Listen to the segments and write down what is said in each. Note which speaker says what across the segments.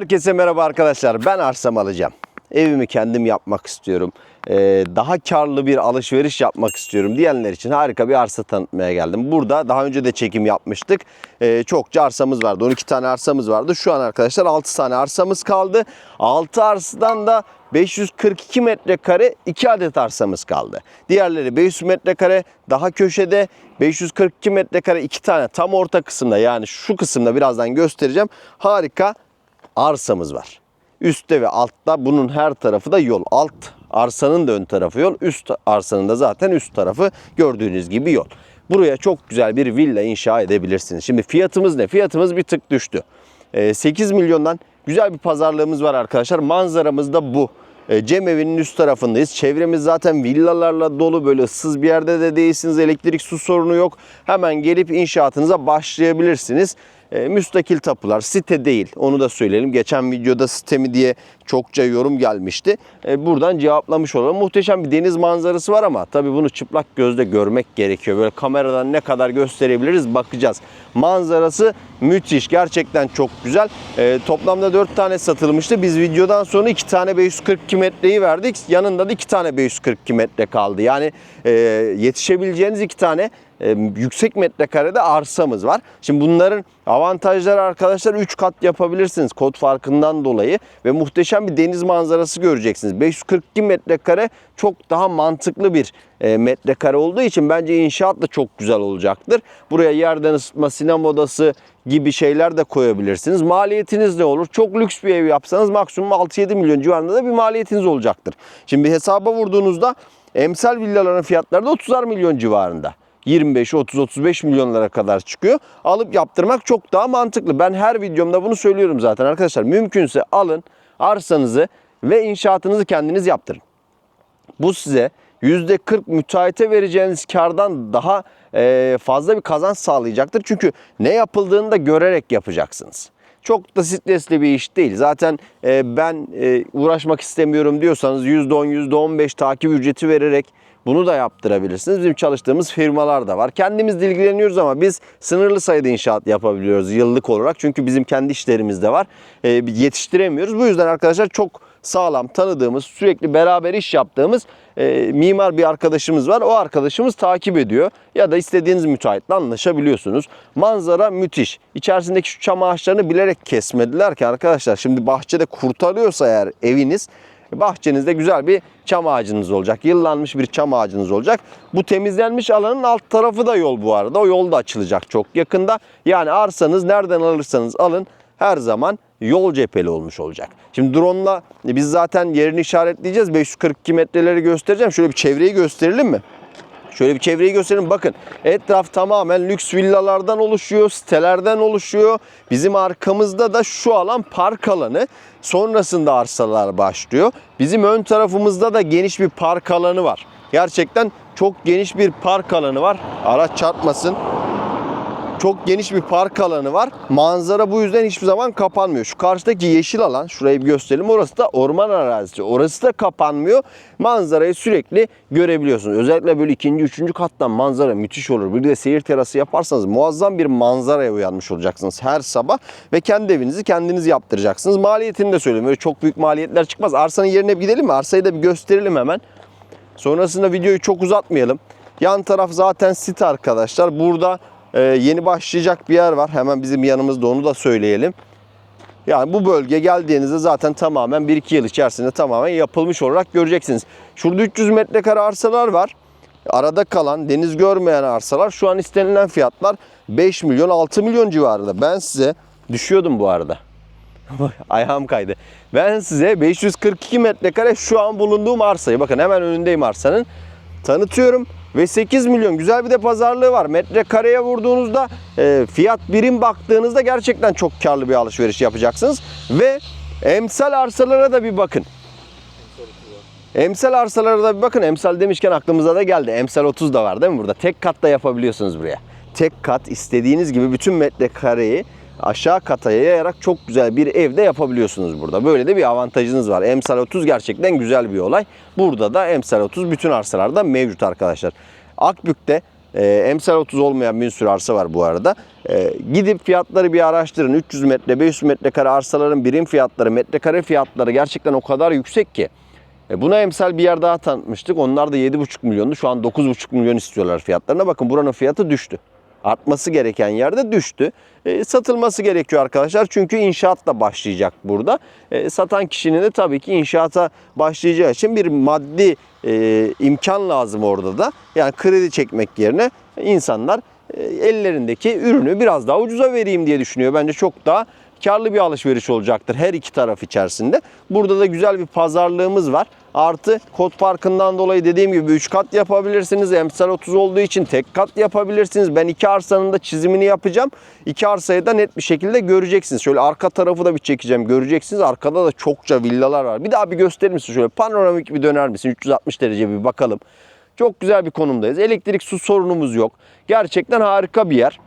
Speaker 1: Herkese merhaba arkadaşlar. Ben arsam alacağım. Evimi kendim yapmak istiyorum. Ee, daha karlı bir alışveriş yapmak istiyorum diyenler için harika bir arsa tanıtmaya geldim. Burada daha önce de çekim yapmıştık. Ee, çokça arsamız vardı. 12 tane arsamız vardı. Şu an arkadaşlar 6 tane arsamız kaldı. 6 arsadan da 542 metrekare 2 adet arsamız kaldı. Diğerleri 500 metrekare daha köşede 542 metrekare 2 tane tam orta kısımda yani şu kısımda birazdan göstereceğim. Harika arsamız var. Üstte ve altta bunun her tarafı da yol. Alt arsanın da ön tarafı yol. Üst arsanın da zaten üst tarafı gördüğünüz gibi yol. Buraya çok güzel bir villa inşa edebilirsiniz. Şimdi fiyatımız ne? Fiyatımız bir tık düştü. Ee, 8 milyondan güzel bir pazarlığımız var arkadaşlar. Manzaramız da bu. Ee, Cem evinin üst tarafındayız. Çevremiz zaten villalarla dolu böyle ıssız bir yerde de değilsiniz. Elektrik su sorunu yok. Hemen gelip inşaatınıza başlayabilirsiniz. E, müstakil tapular site değil onu da söyleyelim. Geçen videoda site mi diye çokça yorum gelmişti. E, buradan cevaplamış olalım. Muhteşem bir deniz manzarası var ama tabii bunu çıplak gözle görmek gerekiyor. Böyle kameradan ne kadar gösterebiliriz bakacağız. Manzarası müthiş. Gerçekten çok güzel. E, toplamda 4 tane satılmıştı. Biz videodan sonra 2 tane 542 metreyi verdik. Yanında da 2 tane 542 metre kaldı. Yani yetişebileceğiniz 2 tane e, yüksek metrekarede arsamız var. Şimdi bunların avantajları arkadaşlar 3 kat yapabilirsiniz kod farkından dolayı ve muhteşem bir deniz manzarası göreceksiniz. 542 metrekare çok daha mantıklı bir e, metrekare olduğu için bence inşaat da çok güzel olacaktır. Buraya yerden ısıtma, sinema odası gibi şeyler de koyabilirsiniz. Maliyetiniz ne olur? Çok lüks bir ev yapsanız maksimum 6-7 milyon civarında da bir maliyetiniz olacaktır. Şimdi hesaba vurduğunuzda emsal villaların fiyatları da 30'ar milyon civarında. 25, 30, 35 milyonlara kadar çıkıyor. Alıp yaptırmak çok daha mantıklı. Ben her videomda bunu söylüyorum zaten arkadaşlar. Mümkünse alın arsanızı ve inşaatınızı kendiniz yaptırın. Bu size %40 müteahhite vereceğiniz kardan daha fazla bir kazanç sağlayacaktır. Çünkü ne yapıldığını da görerek yapacaksınız. Çok da stresli bir iş değil. Zaten e, ben e, uğraşmak istemiyorum diyorsanız %10, %15 takip ücreti vererek bunu da yaptırabilirsiniz. Bizim çalıştığımız firmalar da var. Kendimiz ilgileniyoruz ama biz sınırlı sayıda inşaat yapabiliyoruz yıllık olarak. Çünkü bizim kendi işlerimiz de var. E, yetiştiremiyoruz. Bu yüzden arkadaşlar çok sağlam tanıdığımız, sürekli beraber iş yaptığımız e, mimar bir arkadaşımız var. O arkadaşımız takip ediyor. Ya da istediğiniz müteahhitle anlaşabiliyorsunuz. Manzara müthiş. İçerisindeki şu çam ağaçlarını bilerek kesmediler ki arkadaşlar. Şimdi bahçede kurtarıyorsa eğer eviniz bahçenizde güzel bir çam ağacınız olacak. Yıllanmış bir çam ağacınız olacak. Bu temizlenmiş alanın alt tarafı da yol bu arada. O yol da açılacak çok yakında. Yani arsanız nereden alırsanız alın her zaman yol cepheli olmuş olacak. Şimdi drone'la biz zaten yerini işaretleyeceğiz. 542 metreleri göstereceğim. Şöyle bir çevreyi gösterelim mi? Şöyle bir çevreyi gösterelim. Bakın etraf tamamen lüks villalardan oluşuyor, sitelerden oluşuyor. Bizim arkamızda da şu alan park alanı. Sonrasında arsalar başlıyor. Bizim ön tarafımızda da geniş bir park alanı var. Gerçekten çok geniş bir park alanı var. Araç çarpmasın. Çok geniş bir park alanı var. Manzara bu yüzden hiçbir zaman kapanmıyor. Şu karşıdaki yeşil alan, şurayı bir gösterelim. Orası da orman arazisi. Orası da kapanmıyor. Manzarayı sürekli görebiliyorsunuz. Özellikle böyle ikinci, üçüncü kattan manzara müthiş olur. Bir de seyir terası yaparsanız muazzam bir manzaraya uyanmış olacaksınız her sabah. Ve kendi evinizi kendiniz yaptıracaksınız. Maliyetini de söyleyeyim. Öyle çok büyük maliyetler çıkmaz. Arsanın yerine bir gidelim mi? Arsayı da bir gösterelim hemen. Sonrasında videoyu çok uzatmayalım. Yan taraf zaten sit arkadaşlar. Burada ee, yeni başlayacak bir yer var. Hemen bizim yanımızda onu da söyleyelim. Yani bu bölge geldiğinizde zaten tamamen 1-2 yıl içerisinde tamamen yapılmış olarak göreceksiniz. Şurada 300 metrekare arsalar var. Arada kalan deniz görmeyen arsalar şu an istenilen fiyatlar 5 milyon 6 milyon civarında. Ben size düşüyordum bu arada. Ayağım kaydı. Ben size 542 metrekare şu an bulunduğum arsayı bakın hemen önündeyim arsanın tanıtıyorum. Ve 8 milyon güzel bir de pazarlığı var. Metrekareye vurduğunuzda e, fiyat birim baktığınızda gerçekten çok karlı bir alışveriş yapacaksınız. Ve emsal arsalara da bir bakın. Emsal arsalara da bir bakın. Emsal demişken aklımıza da geldi. Emsal 30 da var değil mi burada? Tek katta yapabiliyorsunuz buraya. Tek kat istediğiniz gibi bütün metrekareyi aşağı kata yayarak çok güzel bir evde yapabiliyorsunuz burada. Böyle de bir avantajınız var. Emsal 30 gerçekten güzel bir olay. Burada da Emsal 30 bütün arsalarda mevcut arkadaşlar. Akbük'te e, emsal 30 olmayan bir sürü arsa var bu arada. E, gidip fiyatları bir araştırın. 300 metre, 500 metrekare arsaların birim fiyatları, metrekare fiyatları gerçekten o kadar yüksek ki. E, buna emsal bir yer daha tanıtmıştık. Onlar da 7,5 milyondu. Şu an 9,5 milyon istiyorlar fiyatlarına. Bakın buranın fiyatı düştü. Artması gereken yerde düştü. E, satılması gerekiyor arkadaşlar. Çünkü inşaat da başlayacak burada. E, satan kişinin de tabii ki inşaata başlayacağı için bir maddi e, imkan lazım orada da. Yani kredi çekmek yerine insanlar ellerindeki ürünü biraz daha ucuza vereyim diye düşünüyor. Bence çok daha karlı bir alışveriş olacaktır her iki taraf içerisinde. Burada da güzel bir pazarlığımız var. Artı kod farkından dolayı dediğim gibi 3 kat yapabilirsiniz. Emsal 30 olduğu için tek kat yapabilirsiniz. Ben iki arsanın da çizimini yapacağım. İki arsayı da net bir şekilde göreceksiniz. Şöyle arka tarafı da bir çekeceğim. Göreceksiniz. Arkada da çokça villalar var. Bir daha bir gösterir misin? Şöyle panoramik bir döner misin? 360 derece bir bakalım. Çok güzel bir konumdayız. Elektrik su sorunumuz yok. Gerçekten harika bir yer.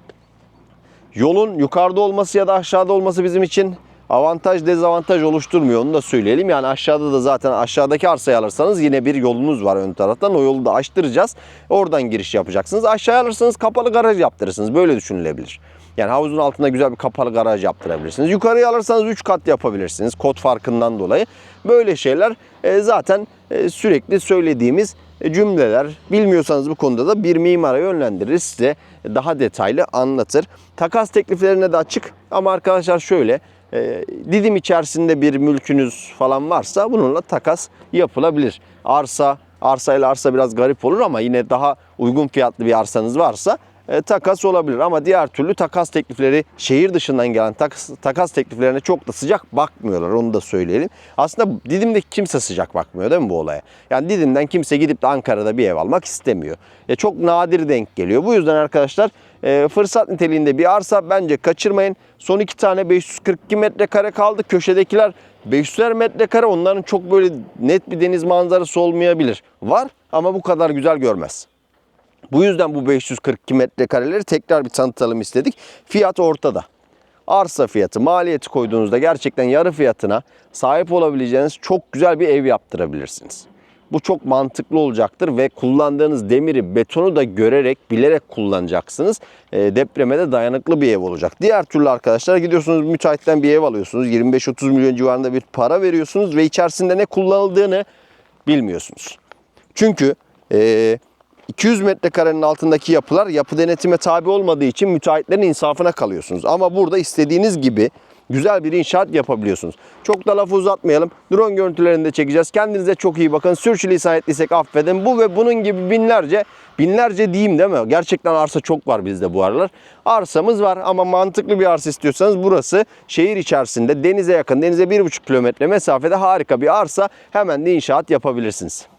Speaker 1: Yolun yukarıda olması ya da aşağıda olması bizim için avantaj dezavantaj oluşturmuyor onu da söyleyelim. Yani aşağıda da zaten aşağıdaki arsayı alırsanız yine bir yolunuz var ön taraftan. O yolu da açtıracağız. Oradan giriş yapacaksınız. Aşağıya alırsanız kapalı garaj yaptırırsınız. Böyle düşünülebilir. Yani havuzun altında güzel bir kapalı garaj yaptırabilirsiniz. Yukarıya alırsanız 3 kat yapabilirsiniz kod farkından dolayı. Böyle şeyler e, zaten e, sürekli söylediğimiz cümleler. Bilmiyorsanız bu konuda da bir mimara yönlendirir size daha detaylı anlatır. Takas tekliflerine de açık ama arkadaşlar şöyle e, Didim içerisinde bir mülkünüz falan varsa bununla takas yapılabilir. Arsa, arsa ile arsa biraz garip olur ama yine daha uygun fiyatlı bir arsanız varsa e, takas olabilir. Ama diğer türlü takas teklifleri şehir dışından gelen takas, takas tekliflerine çok da sıcak bakmıyorlar onu da söyleyelim. Aslında Didim'de kimse sıcak bakmıyor değil mi bu olaya? Yani Didim'den kimse gidip de Ankara'da bir ev almak istemiyor. E, çok nadir denk geliyor. Bu yüzden arkadaşlar e, fırsat niteliğinde bir arsa bence kaçırmayın. Son iki tane 542 metrekare kaldı. Köşedekiler 500'er metrekare onların çok böyle net bir deniz manzarası olmayabilir. Var ama bu kadar güzel görmez. Bu yüzden bu 542 metrekareleri tekrar bir tanıtalım istedik. Fiyat ortada. Arsa fiyatı, maliyeti koyduğunuzda gerçekten yarı fiyatına sahip olabileceğiniz çok güzel bir ev yaptırabilirsiniz. Bu çok mantıklı olacaktır ve kullandığınız demiri, betonu da görerek, bilerek kullanacaksınız. E, depreme de dayanıklı bir ev olacak. Diğer türlü arkadaşlar gidiyorsunuz müteahhitten bir ev alıyorsunuz. 25-30 milyon civarında bir para veriyorsunuz ve içerisinde ne kullanıldığını bilmiyorsunuz. Çünkü e, 200 metrekarenin altındaki yapılar yapı denetime tabi olmadığı için müteahhitlerin insafına kalıyorsunuz. Ama burada istediğiniz gibi güzel bir inşaat yapabiliyorsunuz. Çok da lafı uzatmayalım. Drone görüntülerini de çekeceğiz. Kendinize çok iyi bakın. Sürçülisan ettiysek affedin. Bu ve bunun gibi binlerce, binlerce diyeyim değil mi? Gerçekten arsa çok var bizde bu aralar. Arsamız var ama mantıklı bir arsa istiyorsanız burası şehir içerisinde denize yakın, denize 1,5 kilometre mesafede harika bir arsa. Hemen de inşaat yapabilirsiniz.